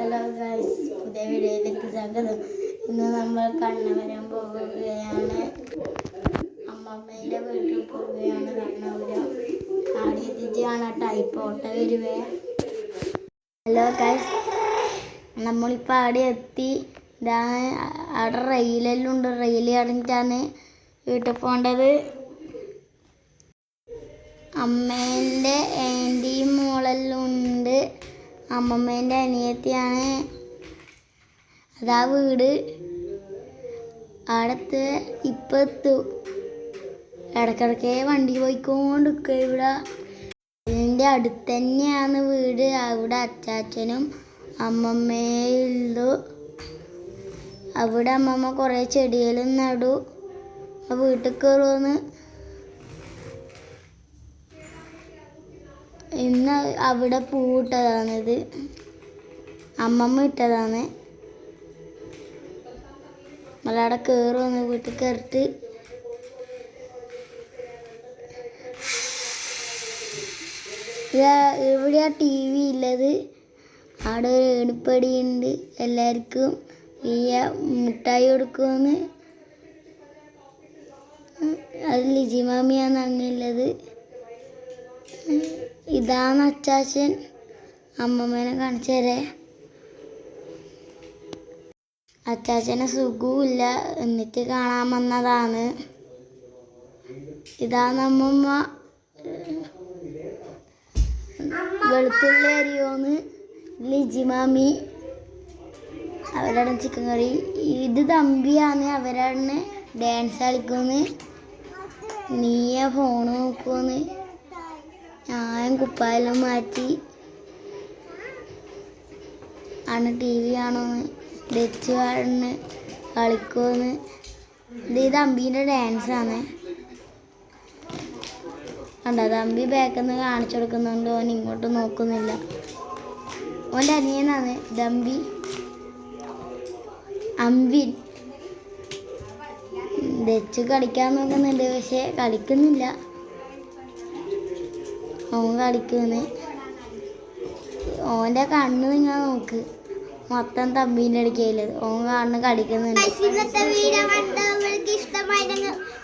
Hello guys പുതിയ വീഡിയോയിലേക്ക് സ്വാഗതം. ഇന്ന് നമ്മൾ കണ്ണവരം പോവുകയാണ്. അമ്മമ്മേന്റെ വീട്ടിൽ പോവുകയാണ് കണ്ണപുരം ആദ്യത്തിച്ച് കാണാൻ ടൈപ്പ് ഓട്ട വരുവേ. ഹലോ ഗൈസ് നമ്മളിപ്പോൾ ആടി എത്തി. ഇതാ അവിടെ റെയിലെല്ലാം ഉണ്ട് റെയിൽ അടഞ്ഞിട്ടാണ് വീട്ടിൽ പോകേണ്ടത്. അമ്മേന്റെ ആന്റിയും മോളെല്ലാം ഉണ്ട്. അമ്മമ്മേന്റെ അനിയത്തിയാണ്. അതാ വീട്. അവിടത്തെ ഇപ്പം എത്തും. ഇടക്കിടക്കേ വണ്ടി പോയിക്കൊണ്ടിരിക്കുക ഇവിടെ. ഇതിന്റെ അടുത്ത് തന്നെയാണ് വീട്. അവിടെ അച്ചാച്ചനും അമ്മമ്മയുള്ളു. അവിടെ അമ്മമ്മ കുറേ ചെടികളും നടു. വീട്ടിൽ കയറുമെന്ന് ഇന്ന് അവിടെ പൂവിട്ടതാണിത്. അമ്മമ്മ ഇട്ടതാണ്. നമ്മളവിടെ കയറുമെന്ന് വീട്ടിൽ കയറിട്ട് ഇവിടെ ടി വി ഉള്ളത് അവിടെ ഒരു ഏണിപ്പടി ഉണ്ട്. എല്ലാവർക്കും ഈ മിഠായി കൊടുക്കുമെന്ന് അത് ലിജിമാമിയാണ് അങ്ങുള്ളത് ഇതാണ് അച്ചാച്ചൻ. അമ്മമ്മേനെ കാണിച്ചു തരേ. അച്ചാച്ചനെ സുഖവുമില്ല. എന്നിട്ട് കാണാൻ വന്നതാണ്. ഇതാണ് അമ്മമ്മ. വെളുത്തുള്ളി അരിയോന്ന് ലിജിമാമി അവരാണ് ചിക്കൻ കറി. ഇത് തമ്പിയാണ്. അവരാണ് ഡാൻസ് കളിക്കുമെന്ന് നീയ ഫോണ് നോക്കുമെന്ന് ഞാൻ കുപ്പായെല്ലാം മാറ്റി. ആണ് ടി വി കാണുമെന്ന് ഡച്ച് പാടുന്ന് കളിക്കുമെന്ന് ഇത് ഇത് അമ്പീന്റെ ഡാൻസാണ് കണ്ടോ? തമ്പി ബാക്കിൽ നിന്ന് കാണിച്ചു കൊടുക്കുന്നുണ്ട്. ഓൻ ഇങ്ങോട്ട് നോക്കുന്നില്ല. ഓന്റെ അനിയനാണ് ദമ്പി അമ്പിൻ. ഡച്ച് കളിക്കാൻ നോക്കുന്നുണ്ട്. പക്ഷേ കളിക്കുന്നില്ല. ഓൻ കളിക്കുന്നു. ഓന്റെ കണ്ണ് നിങ്ങൾ നോക്ക്. മൊത്തം തമ്പീന്റെ അടുക്കയിൽ ഓൻ കണ്ണ് കളിക്കുന്നുണ്ട്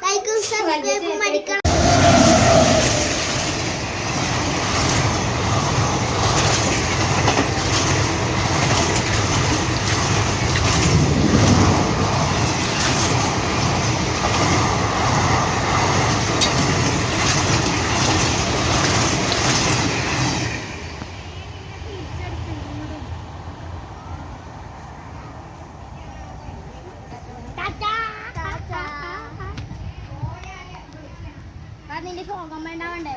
ലൈക്കും സബ്സ്ക്രൈബും അടിക്കണം നിന്റെ ശോകം വേണ്ട. വേണ്ടേ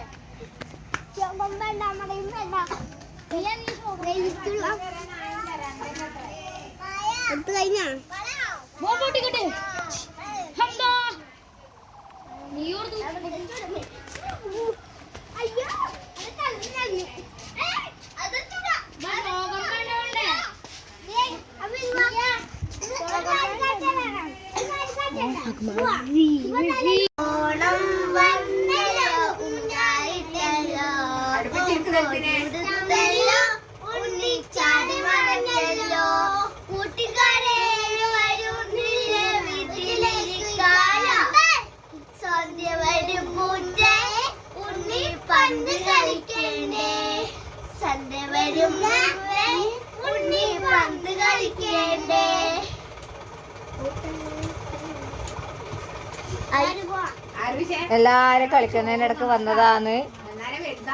ശോകം വേണ്ട മടയും വേണ്ട എടുത്തു കഴിഞ്ഞാ പൊട്ടിക്കട്ടെ ഓണം വന്നല്ലോ ഉണ്ണി പന്ത് കളിക്കണ്ടേ. സന്ധ്യ വരും ഉണ്ണി പന്ത് കളിക്കണ്ടേ. എല്ലാരും കളിക്കുന്നതിനിടക്ക് വന്നതാണ്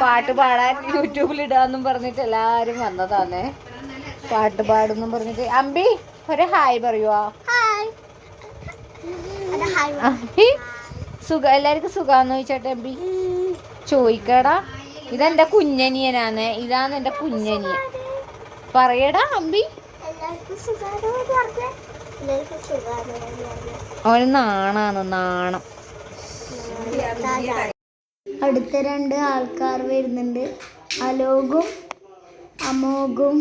പാട്ട് പാടാൻ യൂട്യൂബിൽ ഇടാന്നും പറഞ്ഞിട്ട് എല്ലാരും വന്നതാണ് പാട്ട് പാടുന്നും പറഞ്ഞിട്ട്. അമ്പി ഒരു ഹായ് പറയുവാ. അമ്പി സുഖ എല്ലാവർക്കും സുഖാന്ന് ചോദിച്ചോട്ടെ അമ്പി? ചോദിക്കടാ. ഇതെന്റെ കുഞ്ഞനിയനാണ്. ഇതാണ് എന്റെ കുഞ്ഞനിയൻ. പറയടാ അമ്പി. അവന് നാണാണ് നാണം. അടുത്ത രണ്ട് ആൾക്കാർ വരുന്നുണ്ട്. അലോകും അമോകും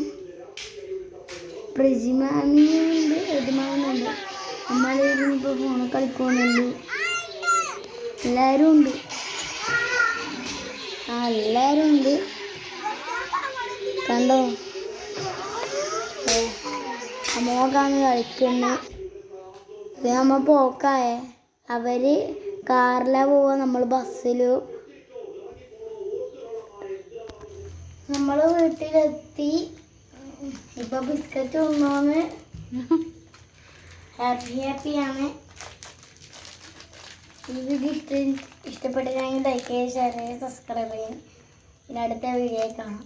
പ്രജിമാമിയുണ്ട് എതിമാവുന്നുണ്ട് ഇപ്പോൾ ഫോണ് കളിക്കുന്നുണ്ട് എല്ലാവരും ഉണ്ട്. ആ എല്ലാവരും ഉണ്ട്. കണ്ടോ? അമോകാണ് കളിക്കുന്നത് ഇത് നമ്മ പോക്കായേ. അവർ കാറിലാ പോവാ. നമ്മൾ ബസ്സിലും നമ്മൾ വീട്ടിലെത്തി. ഇപ്പൊ ബിസ്ക്കറ്റ് തിന്നോന്ന്. ഹാപ്പി ആണ്. ഈ വീഡിയോ ഇഷ്ട ഇഷ്ടപ്പെട്ടില്ലെങ്കിൽ ലൈക്ക് ചെയ്യുക ഷെയർ ചെയ്യുക സബ്സ്ക്രൈബ് ചെയ്യും ഇനി അടുത്ത വീഡിയോ കാണാം.